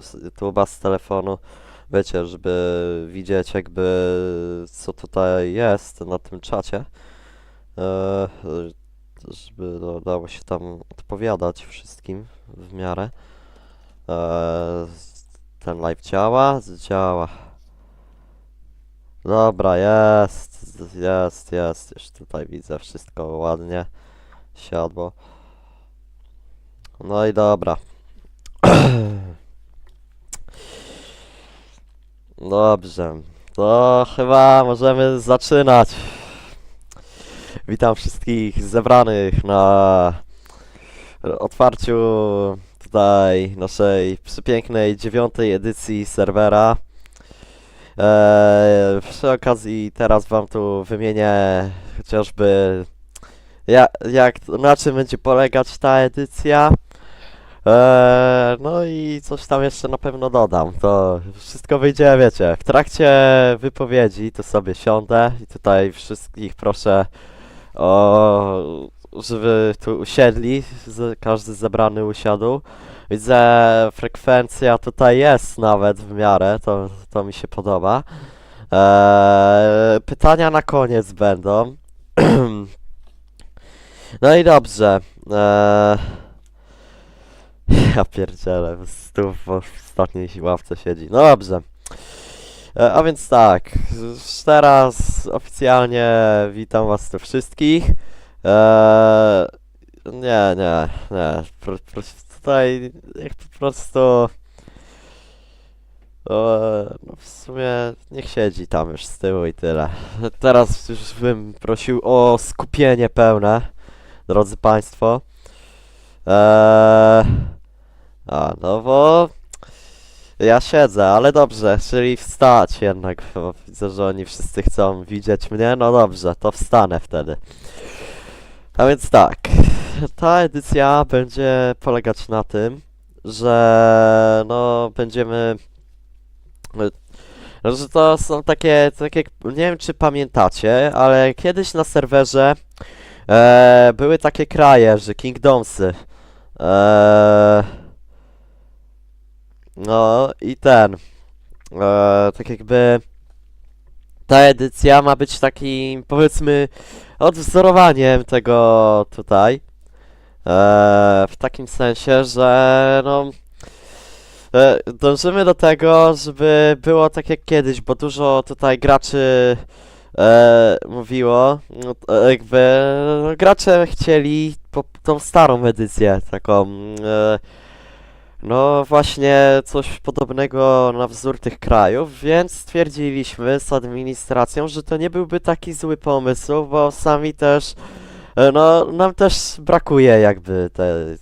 z YouTube'a z telefonu. Wiecie, żeby widzieć jakby co tutaj jest na tym czacie. E, żeby dało się tam odpowiadać wszystkim w miarę. E, ten live działa? Działa. Dobra, jest, jest, jest. Już tutaj widzę wszystko ładnie siadło. No i dobra. Dobrze, to chyba możemy zaczynać. Witam wszystkich zebranych na otwarciu tutaj naszej przepięknej dziewiątej edycji serwera. Eee, przy okazji teraz wam tu wymienię chociażby ja, jak, na czym będzie polegać ta edycja. Eee, no i coś tam jeszcze na pewno dodam. To wszystko wyjdzie, wiecie, w trakcie wypowiedzi to sobie siądę i tutaj wszystkich proszę o, żeby tu usiedli, każdy zebrany usiadł. Widzę, frekwencja tutaj jest nawet w miarę, to, to mi się podoba. Eee, pytania na koniec będą. no i dobrze. Eee, ja pierdzielę, tu w ostatniej ławce siedzi. No dobrze. E, a więc tak, teraz oficjalnie witam was tu wszystkich. Eee, nie, nie, nie. Pro, tutaj jak po prostu... E, no w sumie niech siedzi tam już z tyłu i tyle. Teraz już bym prosił o skupienie pełne, drodzy państwo. Eee, a, no bo... Ja siedzę, ale dobrze, czyli wstać jednak, bo widzę, że oni wszyscy chcą widzieć mnie, no dobrze, to wstanę wtedy. A więc tak, ta edycja będzie polegać na tym, że no będziemy... no, Że to są takie, takie, nie wiem czy pamiętacie, ale kiedyś na serwerze e, były takie kraje, że Kingdomsy. E, no i ten. E, tak jakby ta edycja ma być takim powiedzmy odwzorowaniem tego tutaj. E, w takim sensie, że no e, dążymy do tego, żeby było tak jak kiedyś, bo dużo tutaj graczy e, mówiło, no, to jakby no, gracze chcieli po, tą starą edycję, taką e, no właśnie coś podobnego na wzór tych krajów, więc stwierdziliśmy z administracją, że to nie byłby taki zły pomysł, bo sami też, e, no nam też brakuje jakby te,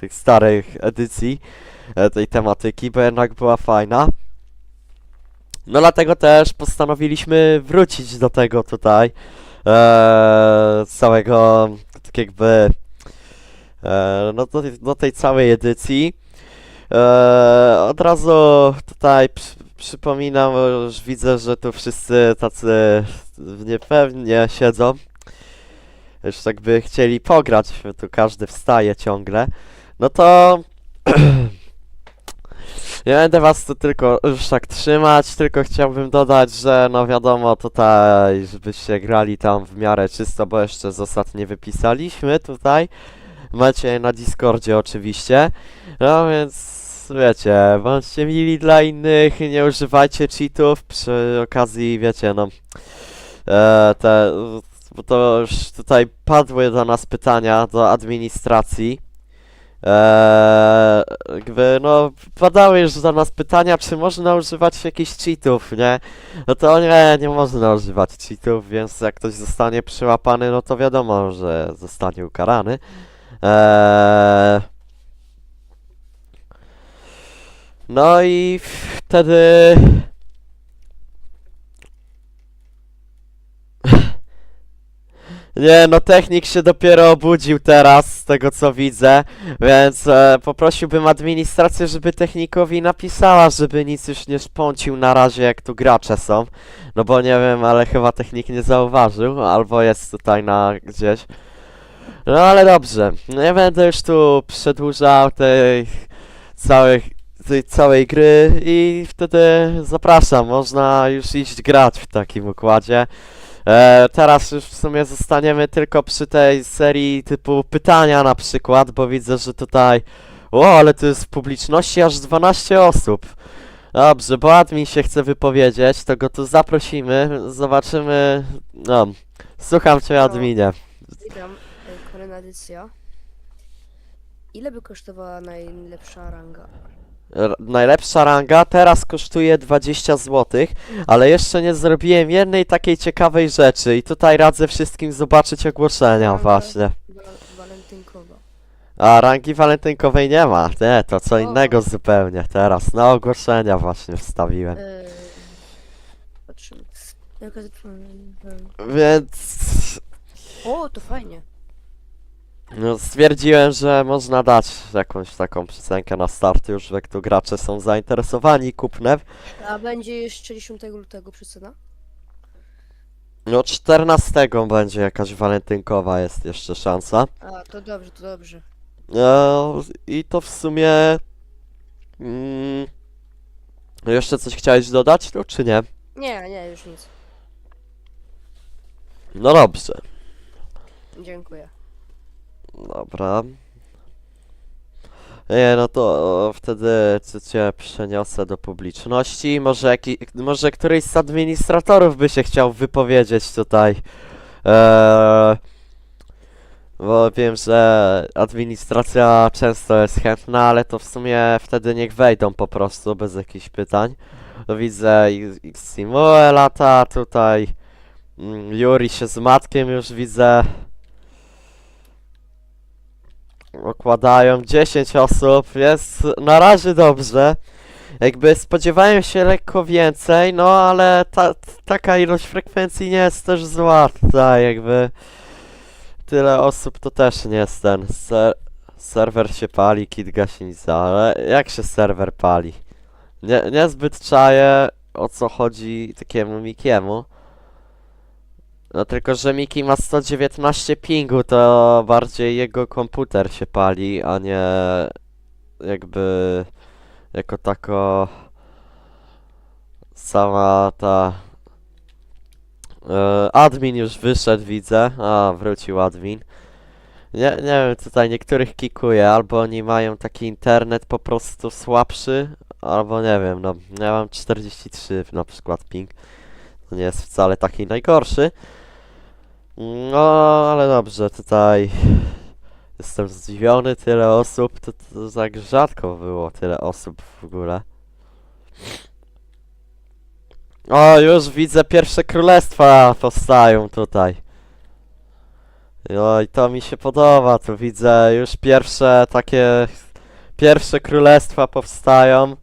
tych starych edycji e, tej tematyki, bo jednak była fajna. No dlatego też postanowiliśmy wrócić do tego tutaj, e, całego, tak jakby, e, no do, do tej całej edycji. Eee, od razu tutaj przy, przypominam, już widzę, że tu wszyscy tacy niepewnie siedzą. Już tak by chcieli pograć, tu każdy wstaje ciągle. No to... Nie będę was tu tylko już tak trzymać, tylko chciałbym dodać, że no wiadomo tutaj, żebyście grali tam w miarę czysto, bo jeszcze zasad nie wypisaliśmy tutaj. Macie na Discordzie oczywiście. No więc wiecie, bądźcie mili dla innych, nie używajcie cheatów przy okazji, wiecie, no e, te, bo to już tutaj padły do nas pytania do administracji. Eee, no, padały już do nas pytania, czy można używać jakichś cheatów, nie? No to nie, nie można używać cheatów, więc jak ktoś zostanie przyłapany, no to wiadomo, że zostanie ukarany. Eee, no i wtedy... Nie, no technik się dopiero obudził teraz, z tego co widzę, więc e, poprosiłbym administrację, żeby technikowi napisała, żeby nic już nie szpącił na razie, jak tu gracze są. No bo nie wiem, ale chyba technik nie zauważył, albo jest tutaj na gdzieś. No ale dobrze, nie będę już tu przedłużał tych całych tej całej gry i wtedy zapraszam, można już iść grać w takim układzie. E, teraz już w sumie zostaniemy tylko przy tej serii typu pytania na przykład, bo widzę, że tutaj o, ale to jest w publiczności aż 12 osób. Dobrze, bo admin się chce wypowiedzieć, to go tu zaprosimy, zobaczymy, no, słucham cię adminie. Witam, e, kolejna edycja. Ile by kosztowała najlepsza ranga? R- najlepsza ranga teraz kosztuje 20 zł, ale jeszcze nie zrobiłem jednej takiej ciekawej rzeczy i tutaj radzę wszystkim zobaczyć ogłoszenia Ranga. właśnie. Wa- walentynkowa. A rangi walentynkowej nie ma, nie, to co O. innego zupełnie teraz, na ogłoszenia właśnie wstawiłem. E, patrzymy. Jaka Więc O, to fajnie. No, stwierdziłem, że można dać jakąś taką piosenkę na start już, jak tu gracze są zainteresowani kupnem. A będzie jeszcze 10 lutego przecena? No 14 będzie jakaś walentynkowa jest jeszcze szansa. A, to dobrze, to dobrze. No i to w sumie. Mm, jeszcze coś chciałeś dodać, no czy nie? Nie, nie, już nic. No dobrze. Dziękuję. Dobra. Nie, no to wtedy c- cię przeniosę do publiczności. Może, jaki, może któryś z administratorów by się chciał wypowiedzieć tutaj. Eee, bo wiem, że administracja często jest chętna, ale to w sumie wtedy niech wejdą po prostu bez jakichś pytań. Widzę Ximue lata tutaj. mm, Yuri się z matkiem już widzę. Okładają 10 osób, jest na razie dobrze. Jakby spodziewałem się lekko więcej, no ale ta, taka ilość frekwencji nie jest też zła tutaj, jakby tyle osób to też nie jest ten. Ser serwer się pali, kit gaśnica, ale jak się serwer pali? Nie, niezbyt czaję o co chodzi takiemu Mikiemu. No tylko, że Miki ma 119 pingu, to bardziej jego komputer się pali, a nie jakby jako tako sama ta e, admin już wyszedł, widzę. A, wrócił admin. Nie, nie wiem, tutaj niektórych kikuje, albo oni mają taki internet po prostu słabszy, albo nie wiem, no, ja mam 43 na przykład ping. To nie jest wcale taki najgorszy. No, ale dobrze, tutaj jestem zdziwiony, tyle osób, to, to tak rzadko było tyle osób w ogóle. O, już widzę pierwsze królestwa powstają tutaj. No i to mi się podoba, tu widzę już pierwsze takie, pierwsze królestwa powstają.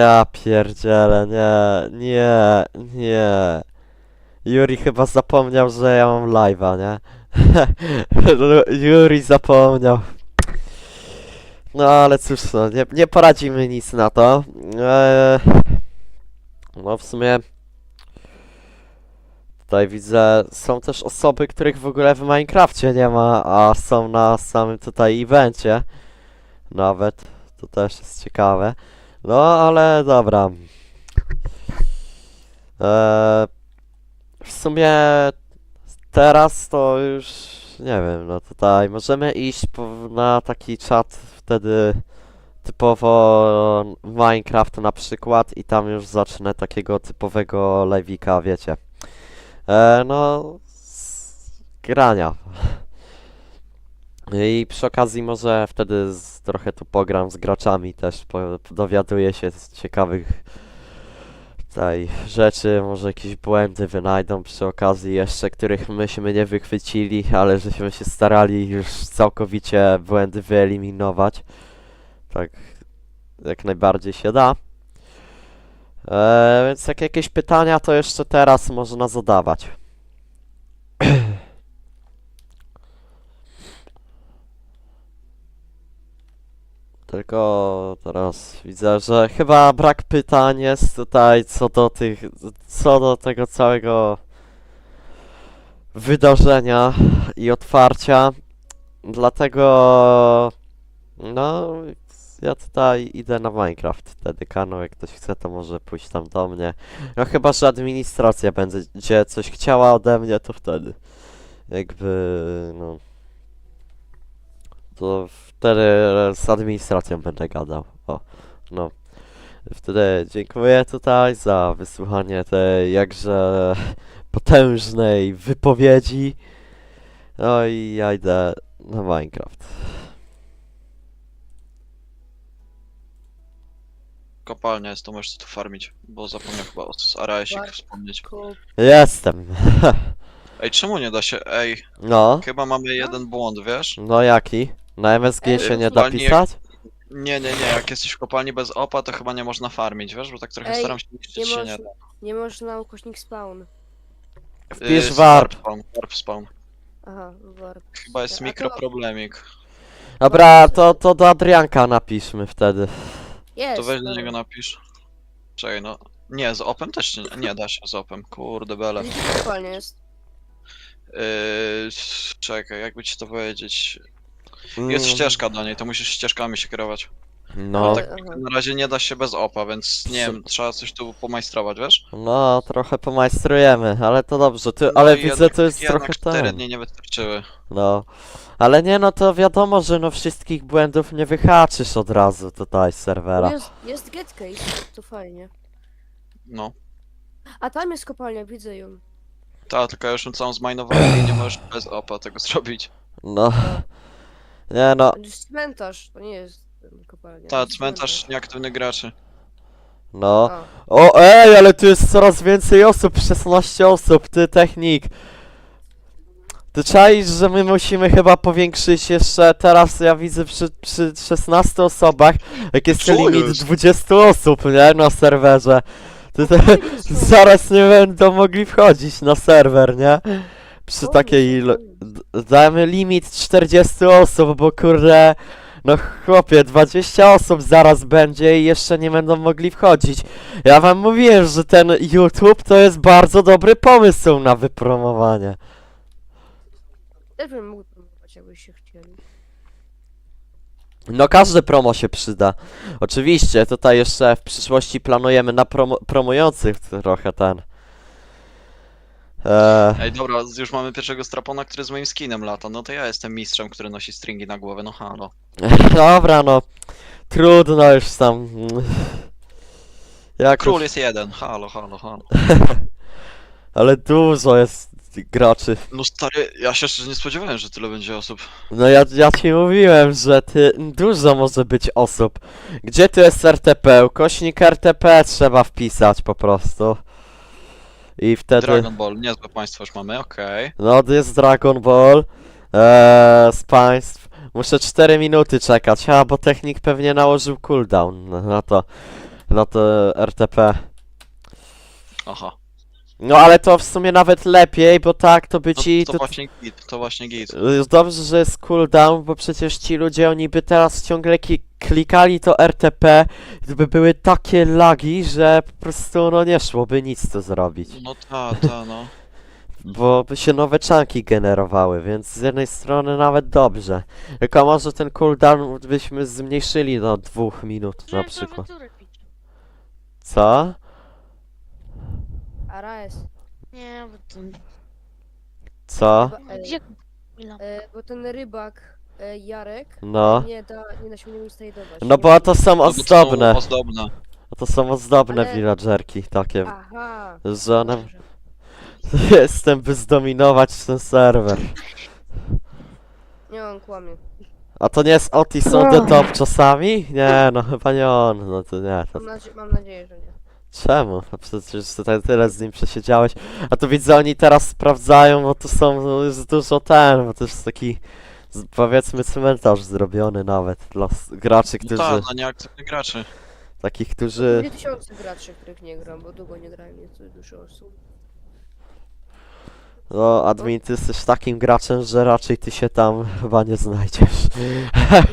Ja pierdzielę, nie, nie, nie. Yuri chyba zapomniał, że ja mam live'a, nie? Yuri zapomniał. No ale cóż, no, nie, nie poradzimy nic na to. Eee, no w sumie... Tutaj widzę, są też osoby, których w ogóle w Minecrafcie nie ma, a są na samym tutaj evencie. Nawet, to też jest ciekawe. No ale dobra. Eee, w sumie teraz to już nie wiem, no tutaj możemy iść po, na taki czat wtedy typowo Minecraft na przykład i tam już zacznę takiego typowego live'ika, wiecie. E, no grania. I przy okazji może wtedy z, trochę tu pogram z graczami też, po, dowiaduję się z ciekawych tutaj rzeczy, może jakieś błędy wynajdą przy okazji jeszcze, których myśmy nie wychwycili, ale żeśmy się starali już całkowicie błędy wyeliminować. Tak, jak najbardziej się da. E, więc jak jakieś pytania, to jeszcze teraz można zadawać. Tylko teraz widzę, że chyba brak pytań jest tutaj co do tych, co do tego całego wydarzenia i otwarcia. Dlatego No, ja tutaj idę na Minecraft wtedy, Kano, jak ktoś chce, to może pójść tam do mnie. No chyba, że administracja będzie coś chciała ode mnie, to wtedy. Jakby, no... To wtedy z administracją będę gadał. O, no. Wtedy dziękuję tutaj za wysłuchanie tej jakże potężnej wypowiedzi. No i ja idę na Minecraft. Kopalnia jest, to możesz tu farmić, bo zapomniał chyba o Araesik wspomnieć. Jestem. Ej, czemu nie da się? Ej, No, chyba mamy jeden błąd, wiesz? no jaki? Na MSG Ej, się nie da pisać? Nie, nie, nie, jak jesteś w kopalni bez opa, to chyba nie można farmić, wiesz? Bo tak trochę Ej, staram się Nie niszczyć się nie można, nie można ukośnik spawn. Wpisz warp. spawn, warp spawn. Aha, warp. Chyba jest A to- mikroproblemik. Dobra, to, to do Adrianka napiszmy wtedy. Jest. To weź do niego napisz. Czekaj, no. Nie, z opem też nie, nie da się z opem, kurde bele. Gdzie kopalnia jest? Yy, czekaj, jakby ci to powiedzieć. Jest Mm, ścieżka do niej, to musisz ścieżkami się kierować. No, tak aha. Na razie nie da się bez opa, więc nie wiem, trzeba coś tu pomajstrować, wiesz? no, trochę pomajstrujemy, ale to dobrze. Ty, No ale i widzę, jednak- to jest jednak trochę cztery ten. dni nie wystarczyły. No. Ale nie, no to wiadomo, że no wszystkich błędów nie wyhaczysz od razu tutaj z serwera. Jest, jest get case, to fajnie. No. A tam jest kopalnia, widzę ją. Ta, tylko ja już ją całą zmajnowałem i nie możesz bez opa tego zrobić. No. Nie no, To jest cmentarz, to nie jest kopalnia. to Ta, jest cmentarz nieaktywnych graczy. no. A, O, ej, ale tu jest coraz więcej osób, 16 osób, ty technik. Ty czaisz, że my musimy chyba powiększyć jeszcze, teraz ja widzę przy, przy 16 osobach, jak jest Co limit jest? 20 osób, nie, na serwerze. Ty te, zaraz nie będą mogli wchodzić na serwer, nie? Przy takiej ilo... fajnie. d- Dajemy limit 40 osób, bo kurde... No chłopie, 20 osób zaraz będzie i jeszcze nie będą mogli wchodzić. Ja wam mówiłem, że ten YouTube to jest bardzo dobry pomysł na wypromowanie. Też bym mógł promować, jakbyście chcieli. No każde promo się przyda. Oczywiście, tutaj jeszcze w przyszłości planujemy na promo promujących trochę ten. Eee, Ej, dobra, już mamy pierwszego strapona, który z moim skinem lata. No to ja jestem mistrzem, który nosi stringi na głowę, no halo. dobra no, trudno już tam. Jak Król jest jeden, halo, halo, halo. Ale dużo jest graczy. No stary, ja się szczerze nie spodziewałem, że tyle będzie osób. No ja, ja ci mówiłem, że ty dużo może być osób. Gdzie tu jest RTP? Ukośnik RTP trzeba wpisać po prostu. I wtedy. Dragon Ball, niezłe państwo już mamy, okej. No to jest Dragon Ball. Eee, z państw. Muszę 4 minuty czekać, a bo technik pewnie nałożył cooldown na, na to. Na to RTP. Aha. No ale to w sumie nawet lepiej, bo tak to by No, ci. to to- właśnie git, to właśnie git. Y, Dobrze, że jest cooldown, bo przecież ci ludzie, oni by teraz ciągle ki- klikali to RTP, gdyby były takie lagi, że po prostu no nie szłoby nic to zrobić. No ta, ta, no. Bo by się nowe czanki generowały, więc z jednej strony nawet dobrze. Tylko może ten cooldown byśmy zmniejszyli do dwóch minut na przykład. Co? Araes. Nie, bo to... Co? Chyba, e, Gdzie e, bo ten rybak, e, Jarek, No. nie da, nie da się mnie instalować. No nie bo wiem. to są No bo to są ozdobne. Ozdobne. To są ozdobne Ale- villagerki takie, Aha. że one... dobrze. Jestem, by zdominować ten serwer. Nie, on kłamie. A to nie jest Otis on the top czasami? Nie, no chyba nie on, no to nie. To... Mam, nadzie- mam nadzieję, że nie. Czemu? No przecież tutaj tyle z nim przesiedziałeś. A to widzę, oni teraz sprawdzają, bo tu są, no, jest dużo ten, bo to jest taki, z- powiedzmy, cmentarz zrobiony nawet dla s- graczy, No którzy, ta, dla nieaktywnych graczy. takich, którzy... Dwie tysiące graczy, których nie gram, bo długo nie grałem, nie to dużo osób. No, admin, ty jesteś takim graczem, że raczej ty się tam chyba nie znajdziesz.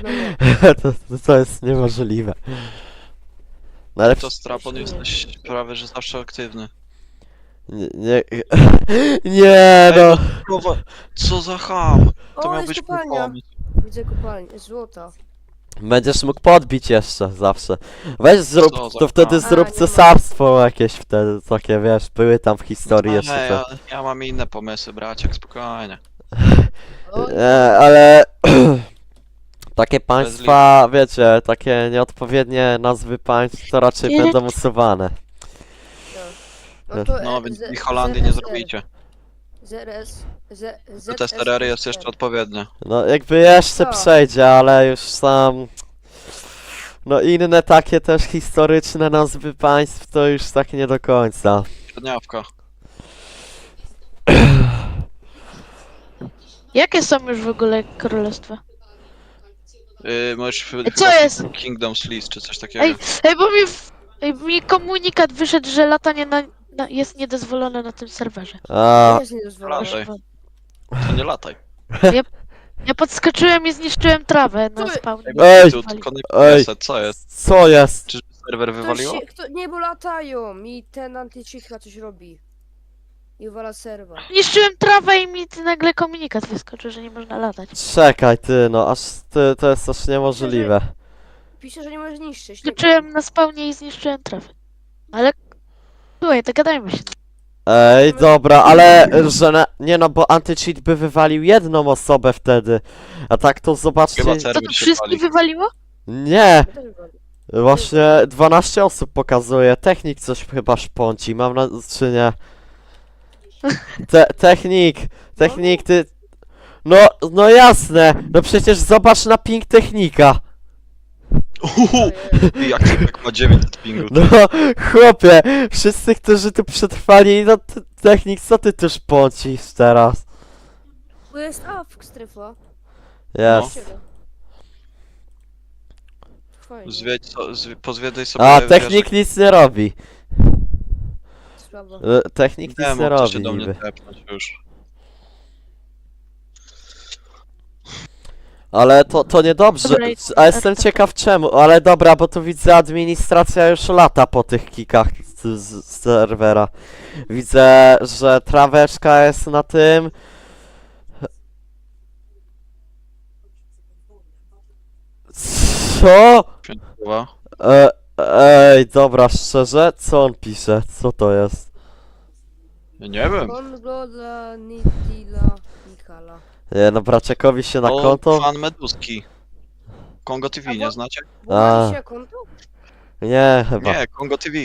No nie. to, to, to jest niemożliwe. No ale To strapon jesteś prawie, że zawsze aktywny. Nie, nie, nie no. Kurwa, Co za ham! To O, miał jest być mój kopalnia. pomysł. Widzę kopalnię, złota. Będziesz mógł podbić jeszcze zawsze. Weź zrób, Co za to wtedy zrób A, nie ma. cesarstwo jakieś wtedy, takie wiesz, były tam w historii Nie, jeszcze. te- ja, ja mam inne pomysły, braciak, spokojnie. O, E, ale takie państwa, wiecie, takie nieodpowiednie nazwy państw to raczej Nie. będą usuwane. no, to, No e, więc Z- i Holandii nie ZSR. zrobicie. ZRS. Z, To te sterery jest jeszcze odpowiednie. No jakby jeszcze Co? przejdzie, ale już sam... No inne takie też historyczne nazwy państw to już tak nie do końca. Średniawka. Jakie są już w ogóle królestwa? Yy, możesz co jest? Kingdoms List czy coś takiego. Ej, ej, bo mi, w, ej, mi komunikat wyszedł, że latanie na, na, jest niedozwolone na tym serwerze. A. Proszę. To nie lataj. Ja podskoczyłem i zniszczyłem trawę na Co wy- spawnie. Ej! Tu tylko nie Ej! piesę, co jest? co jest? Czy serwer Ktoś wywaliło? się, kto, nie, bo latają mi ten anty-cheat chyba coś robi. I uwala serwa. Zniszczyłem trawę i mi nagle komunikat wyskoczył, że nie można latać. Czekaj ty, no aż ty, to jest aż niemożliwe. Pisze, że nie możesz niszczyć. nie Skoczyłem na spawnie i zniszczyłem trawę. Ale... Słuchaj, dogadajmy się. Ej, dobra, ale że na, nie no, bo anti-cheat by wywalił jedną osobę wtedy. A tak to zobaczcie. Chyba To serwer to się wszystkich pali. wywaliło? Nie, też właśnie 12 osób pokazuje. Technik coś chyba szpąci, mam na czy nie? Te, technik, technik, ty. No, no jasne, no przecież zobacz na ping technika. Uhu, I jak typek ma 900 pingu. No, chłopie, wszyscy, którzy tu przetrwali, no technik, co ty tu szpącisz teraz? Bo jest AFK strefa. Jest. Ciebie. Fajnie. Zwiedź, so, zw- pozwiedzaj sobie A, wieżę. technik nic nie robi. Słabo. E, Technik nic Demo nie chce się robi do mnie niby. tepnąć już. Ale to, to niedobrze. Dobra, i- A jestem ciekaw czemu. Ale dobra, bo tu widzę administracja już lata po tych kikach z, z z serwera. Widzę, że traweczka jest na tym. Co? E, ej, dobra, szczerze, co on pisze? Co to jest? Ja nie wiem. Kongo dla Nitila Nikala. Nie, no braciakowi się na konto? fan Meduski. Kongo TV, A nie znacie? A. się konto? Nie, chyba. Nie, Kongo TV.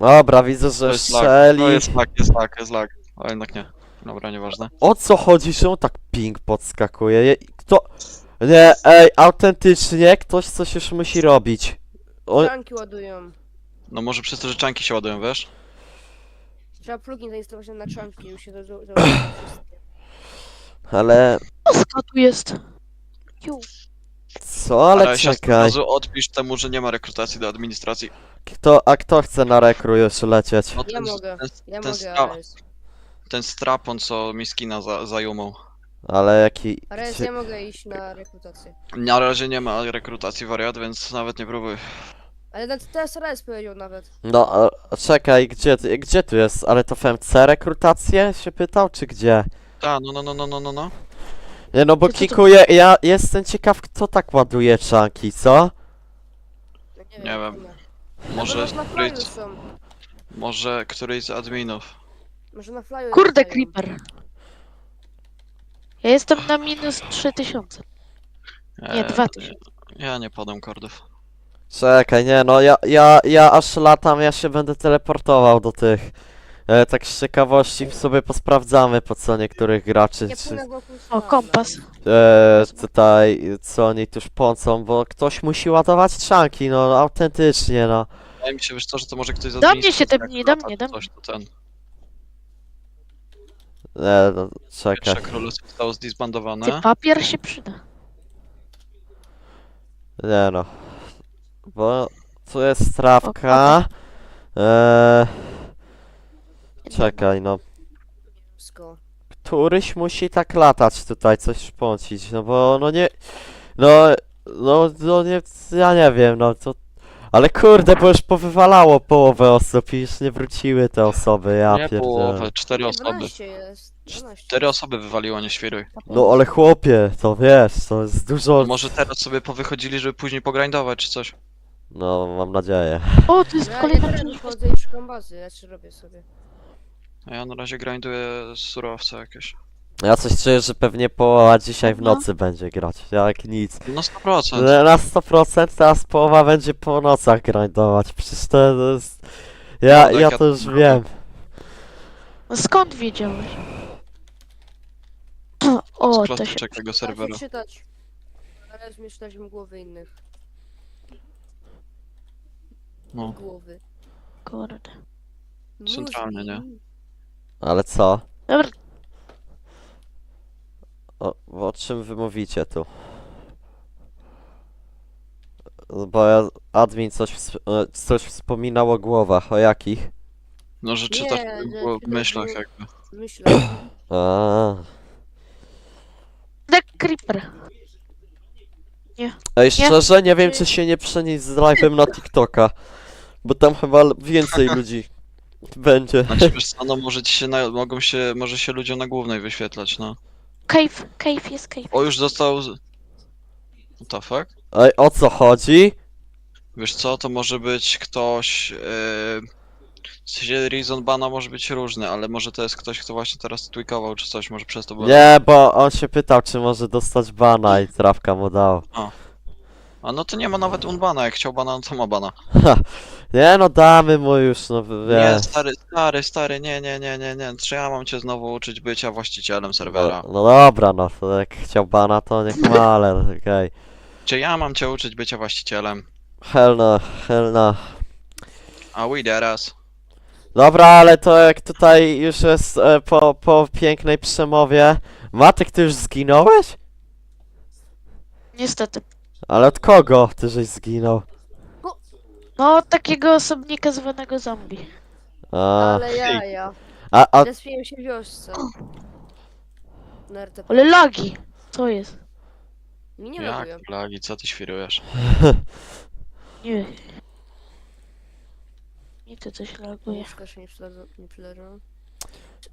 Dobra, widzę, To że jest lag. To jest lag, jest lag, jest lag. A jednak nie. Dobra, nieważne. O co chodzi, że on tak ping podskakuje? Je- Kto... Nie, ej, autentycznie ktoś coś już musi robić. O, Czanki ładują. No może przez to, że czanki się ładują, wiesz? Trzeba plugin zainstalować na czanki i już się do ale... Oska tu jest. Ju. Co? Ale od czekaj. razu odpisz temu, że nie ma rekrutacji do administracji. Kto, a kto chce na rekru już lecieć? No Ja ten, mogę. ten, Ja ten, mogę, stra- Ares. ten strapon, co mi skina za, zajumał. Ale jaki... Gdzie- ja mogę iść na rekrutację. Na razie nie ma rekrutacji wariat, więc nawet nie próbuj. Ale na teraz Ares powiedział nawet. No, a, czekaj, gdzie, ty- gdzie tu jest? Ale to FMC rekrutację się pytał, czy gdzie? Ta, no, no, no, no, no, no, no. Nie no, bo To co to- kikuję, ja jestem ciekaw, kto tak ładuje czanki, co? No, Nie wiem. kurwa. Może Może na któryś, flyu są. może któryś z adminów. Może na flyu Kurde, latają. creeper. Ja jestem na minus 3000. Nie, Eee, 2000. Ja nie podam kordów. Czekaj, nie no, ja, ja, ja aż latam, ja się będę teleportował do tych. E, tak z ciekawości sobie posprawdzamy po co niektórych graczy, Nie czy, płynę wokół O, kompas. e, tutaj, co oni tuż pącą, bo ktoś musi ładować czanki, no autentycznie, no. Wydaje mi się, wiesz co, że to może ktoś z Do mnie się administracji tepnij, jak do lata, mnie, do Coś, to ten. E, no czekaj. Pierwsze królestwo zostało zdisbandowane. Ty papier się przyda. Nie no. Bo tu jest strawka. E, czekaj, no. Któryś musi tak latać tutaj, coś szpącić, no bo no nie... No, no, no nie, ja nie wiem, no to... Ale kurde, bo już powywalało połowę osób i już nie wróciły te osoby, ja nie pierdolę. połowę, cztery osoby. 12 jest. 12. Cztery osoby wywaliło, nie świruj. No ale chłopie, to wiesz, to jest dużo... Może teraz sobie powychodzili, żeby później pogrindować czy coś. No, mam nadzieję. O, to jest Ja nie kolejna teraz część. chodzę i szukam bazy, ja czy robię sobie. A ja na razie grinduję surowce jakieś. Ja coś czuję, że pewnie połowa dzisiaj w No. nocy będzie grać, jak nic. No 100%. Na na 100% teraz połowa będzie po nocach grindować, przecież to jest... Ja, No, ja to już wiem. No skąd wiedziałeś? O, Z to się... klasyczek tego serwera. Czytać. Ale zmieszczać w głowy innych. No. Głowy. Kurde. Centralnie, nie? Ale co? Dobra, O, o czym wy mówicie tu? Bo ja, admin coś, ws- e, coś wspominał o głowach, o jakich? No, że Nie, czytasz że w myślach jakby. Myślę. A. Deck Creeper. Ej, szczerze nie wiem czy się nie przenieść z live'em na TikToka. Bo tam chyba l- więcej ludzi będzie. Znaczy wiesz co, no może ci się, na, mogą się, może się ludziom na głównej wyświetlać, no. Cave, cave jest cave. O, już został... z- What the fuck? Ej, o co chodzi? Wiesz co, to może być ktoś... Yy... W sensie reason bana może być różny, ale może to jest ktoś, kto właśnie teraz tweakował czy coś, może przez to było... Nie, bo on się pytał czy może dostać bana i trawka mu dał. A no to nie ma nawet unbana, jak chciał bana, no to ma bana. Nie no damy mu już, no Nie, wiesz. stary, stary, stary, nie, nie, nie, nie, nie. Czy ja mam cię znowu uczyć bycia właścicielem No, serwera? no dobra, no to jak chciał bana to niech ma, ale okej. Czy ja mam cię uczyć bycia właścicielem? Hell no, hell no. A we teraz. Dobra, ale to jak tutaj już jest e, po, po pięknej przemowie. Matek, ty już zginąłeś? Niestety. Ale od kogo ty żeś zginął? No, takiego osobnika zwanego zombie. A, Ale ja, ja. a, a Zespiłem się w wiosce. Na RTP. Ale lagi. Co jest? Mi nie Jak robiłem. lagi, co ty świrujesz? Nie. Mi to coś laguje. Nie przyleżą. Nie przyleżą.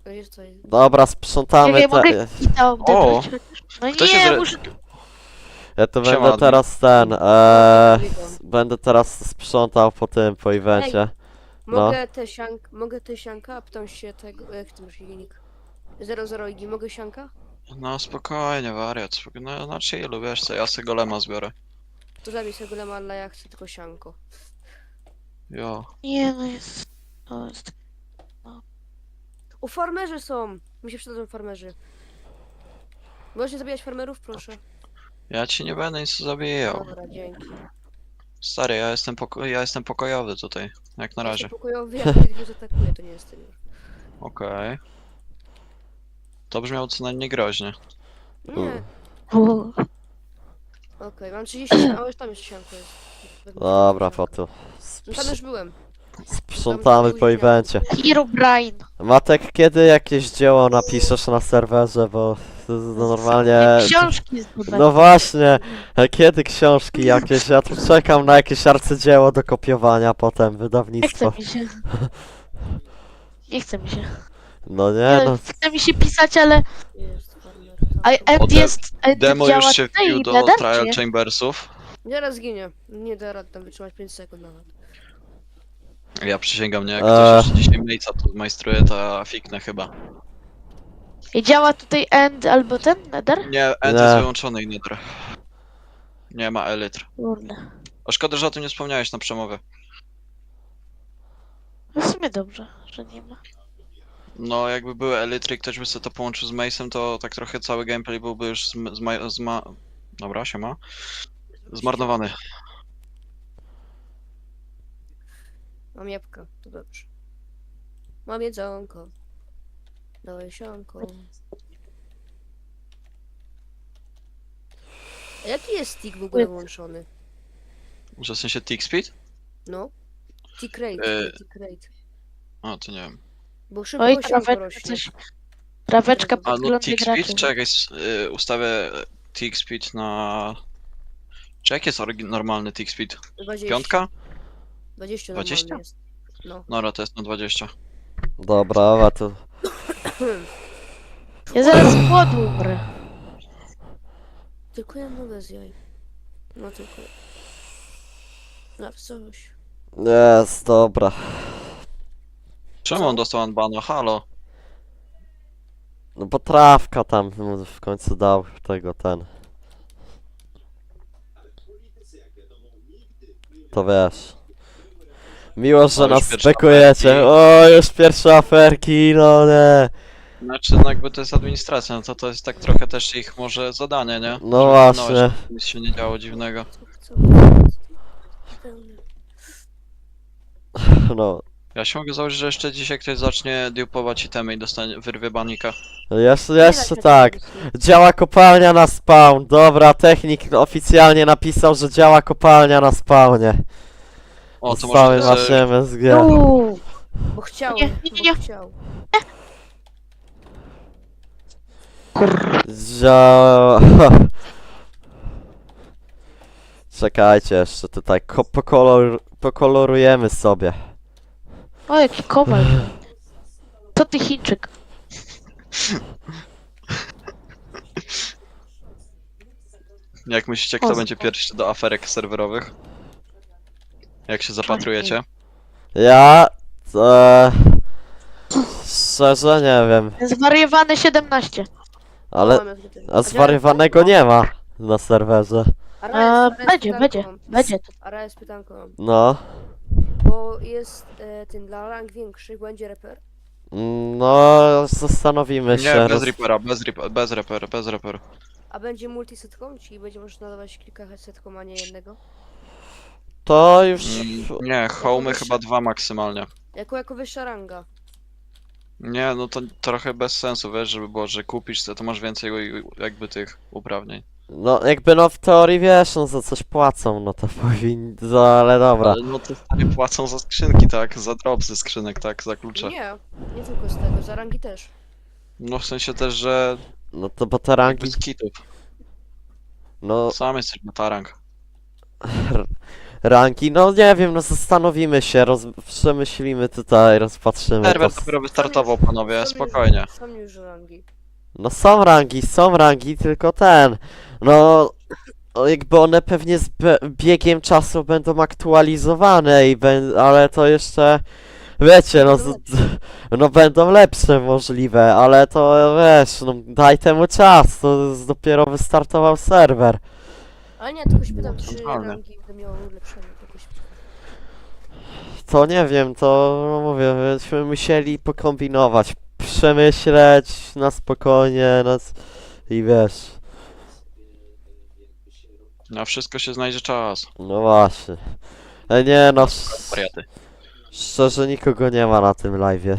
Jest to jest. dobra, sprzątamy Czekaj, te... mogę kita odebrać? No Kto się nie, zre- muszę... tu- Ja to Siema, będę admin. teraz ten, eee, będę teraz sprzątał po tym, po evencie. No. Mogę te siank, mogę te sianka, a pytam się tego, jak ty masz silnik? 00 igi, mogę sianka? No spokojnie, wariat, spokojnie. No znaczy ilu, wiesz co, ja sobie golema zbiorę. To zabij sobie golema, ale ja chcę tylko sianko. Jo. Nie, no jest... To jest... O, farmerzy są! Mi się przydadzą farmerzy. Możecie zabijać farmerów, proszę. Ja ci nie będę nic zabijał. Dobra, dzięki. Stary, ja jestem, poko ja jestem pokojowy tutaj, jak na razie. Pokojowy, jak mnie zaatakuje, to nie jest ten już. Okej. To brzmiało co najmniej groźnie. Nie. O, Okej, mam 30 sian, a już tam jeszcze sianko jest. Dobra, po tu. No tam już byłem. Sprzątamy po evencie. Hero Brain. Matek, kiedy jakieś dzieło napiszesz na serwerze, bo to normalnie... Książki zdobędę. No właśnie, a kiedy książki jakieś? Ja tu czekam na jakieś arcydzieło do kopiowania potem, Nie chce wydawnictwo. mi się. Nie chce mi się. No nie no, Chce mi się pisać, ale... A Ed jest... Ed Demo działa już się tutaj wbił do nadal, Trial nie? Chambersów. Zaraz zginie. Nie da rady tam wytrzymać 5 sekund nawet. Ja przysięgam, nie? Jak Eee. ktoś jeszcze dzisiaj Mace'a tu majstruje, to ja fiknę chyba. I działa tutaj End albo ten Nether? Nie, End Nie. jest wyłączony i Nether. Nie ma Elytr. Kurde. A szkoda, że o tym nie wspomniałeś na przemowie. No w sumie dobrze, że nie ma. No, jakby były Elytry i ktoś by sobie to połączył z Mace'em, to tak trochę cały gameplay byłby już zma... zma, zma... Dobra, siema. Zmarnowany. Mam jabłka, to dobrze. Mam jedzonko. Dawaj sianko. A jaki jest stick w ogóle włączony? Że w sensie tick speed? No? Tick rate, E. tick rate. O, to nie wiem. Bo szybko Oj, sianko traweczka rośnie. coś... Traweczka A no podgląda tick graczy. speed? Czekaj, s- y, ustawię tick speed na... Czy jak jest orygin- normalny tick speed? 20. Piątka? 20 20? normalnie jest. No. Nora to jest na 20. dobra, a tu... Ja zaraz z głodu umrę. Tylko jedno bez jaj. No tylko. No coś. Jest, dobra. Czemu on dostał unbana? Halo? No bo trawka tam mu w końcu dał tego ten. To wiesz. Miło, że już nas pierwsze spekujecie. aferki. O, już pierwsze aferki, no nie. Znaczy, no jakby to jest administracja, no to to jest tak trochę też ich może zadanie, nie? No Żeby właśnie. żeby Nic się nie działo dziwnego. No. Ja się mogę założyć, że jeszcze dzisiaj ktoś zacznie dupować itemy i dostanie wyrwie banika. Jeszcze, da jeszcze się tak. Działa kopalnia na spawn. Dobra, technik oficjalnie napisał, że działa kopalnia na spawnie. O, to Zostały może właśnie że... MSG. Uuu. Bo chciał. Nie, nie, nie, nie. Bo chciał. Działa... Czekajcie jeszcze tutaj, ko pokolor pokolorujemy sobie. O, jaki kowal. To ty Chińczyk. Jak myślicie, kto O, będzie pierwszy do aferek serwerowych? Jak się zapatrujecie? Ja... E... Szczerze nie wiem, Zwariowany 17. ale... Zwariowanego nie ma na serwerze. A, będzie, będzie, będzie. Ara jest pytanką. No. Bo jest e, ten dla rank większych, będzie reper. No, zastanowimy się. Nie, bez Reapera, bez, rip bez Reaper, bez Reaper. A będzie multisetką, czyli będzie można nadawać kilka setkom, a nie jednego. To już... Mm, nie, homy chyba dwa maksymalnie. Jako, jako wyższa ranga. Nie, no to trochę bez sensu, wiesz, żeby było, że kupisz to, to masz więcej jakby tych uprawnień. No, jakby no w teorii wiesz, no za coś płacą, no to powinni... no, Ale dobra. Ale no to stary płacą za skrzynki, tak? Za drop ze skrzynek, tak? Za klucze. Nie, nie tylko z tego, za rangi też. No w sensie też, że No to bo te rangi... bez kitów. No, Sam jesteś matarang. rangi, no nie wiem, no zastanowimy się, roz... przemyślimy tutaj, rozpatrzymy Serwer to. dopiero wystartował, panowie, Są już- spokojnie. Są już rangi. No są rangi, są rangi, tylko ten. No, o, jakby one pewnie z be- biegiem czasu będą aktualizowane i ben... ale to jeszcze. Wiecie, no, z... no będą lepsze możliwe, ale to wiesz, no daj temu czas, to jest dopiero wystartował serwer. Ale nie, tylko się pytam, czy Normalne. rangi będą miały ulepszenie jakoś. To nie wiem, to no mówię, byśmy musieli pokombinować, przemyśleć na spokojnie, nas i wiesz, Na wszystko się znajdzie czas. no właśnie. E, nie no, sz- Wariaty. szczerze nikogo nie ma na tym live'ie.